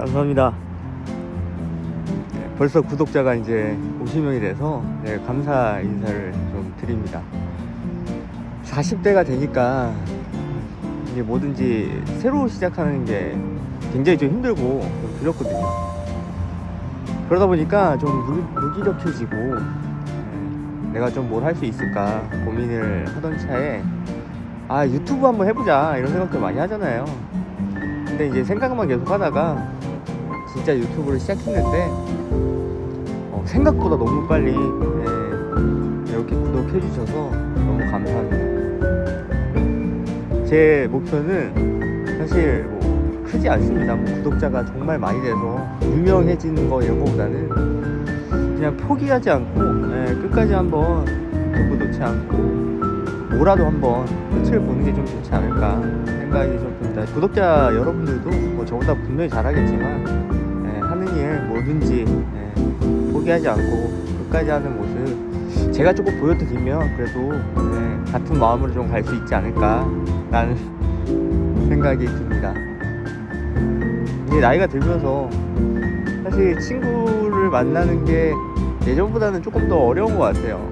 감사합니다. 네, 벌써 구독자가 이제 50명이 돼서 네, 감사 인사를 좀 드립니다. 40대가 되니까 이제 뭐든지 새로 시작하는 게 굉장히 좀 힘들고 좀 두렵거든요. 그러다 보니까 좀 무, 무기력해지고 네, 내가 좀 뭘 할 수 있을까 고민을 하던 차에 아 유튜브 한번 해보자 이런 생각도 많이 하잖아요. 근데 이제 생각만 계속 하다가 진짜 유튜브를 시작했는데 어, 생각보다 너무 빨리 네, 이렇게 구독해 주셔서 너무 감사합니다. 제 목표는 사실 뭐 크지 않습니다. 뭐 구독자가 정말 많이 돼서 유명해지는 거 이런 거보다는 그냥 포기하지 않고 네, 끝까지 한번 유튜브 놓지 않고 뭐라도 한번 끝을 보는 게 좀 좋지 않을까 생각이 좀 듭니다. 구독자 여러분들도 뭐 저보다 분명히 잘하겠지만 예, 하는 일 뭐든지 예, 포기하지 않고 끝까지 하는 모습 제가 조금 보여드리면 그래도 예, 같은 마음으로 좀 갈 수 있지 않을까라는 생각이 듭니다. 이게 나이가 들면서 사실 친구를 만나는 게 예전보다는 조금 더 어려운 것 같아요.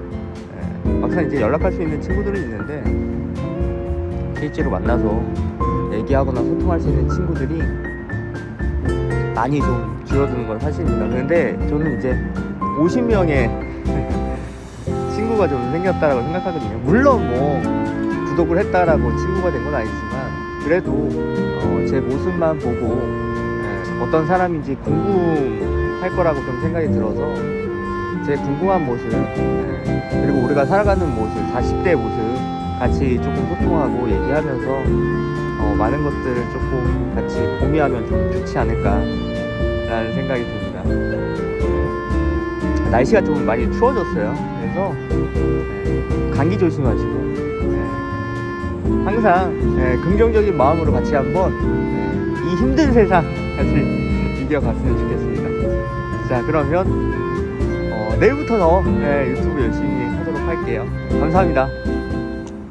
예, 막상 이제 연락할 수 있는 친구들은 있는데 실제로 만나서 얘기하거나 소통할 수 있는 친구들이 많이 좀 줄어드는 건 사실입니다. 그런데 저는 이제 50명의 친구가 좀 생겼다라고 생각하거든요. 물론 뭐 구독을 했다라고 친구가 된 건 아니지만 그래도 어, 제 모습만 보고 예, 어떤 사람인지 궁금할 거라고 좀 생각이 들어서 제 궁금한 모습 예, 그리고 우리가 살아가는 모습 40대 모습 같이 조금 소통하고 얘기하면서 어, 많은 것들을 조금 같이 공유하면 좀 좋지 않을까 라는 생각이 듭니다. 날씨가 좀 많이 추워졌어요. 그래서 예, 감기 조심하시고 예, 항상 예, 긍정적인 마음으로 같이 한번 예, 이 힘든 세상 같이 이겨갔으면 좋겠습니다. 자 그러면 어, 내일부터 더 예, 유튜브 열심히 하도록 할게요. 감사합니다.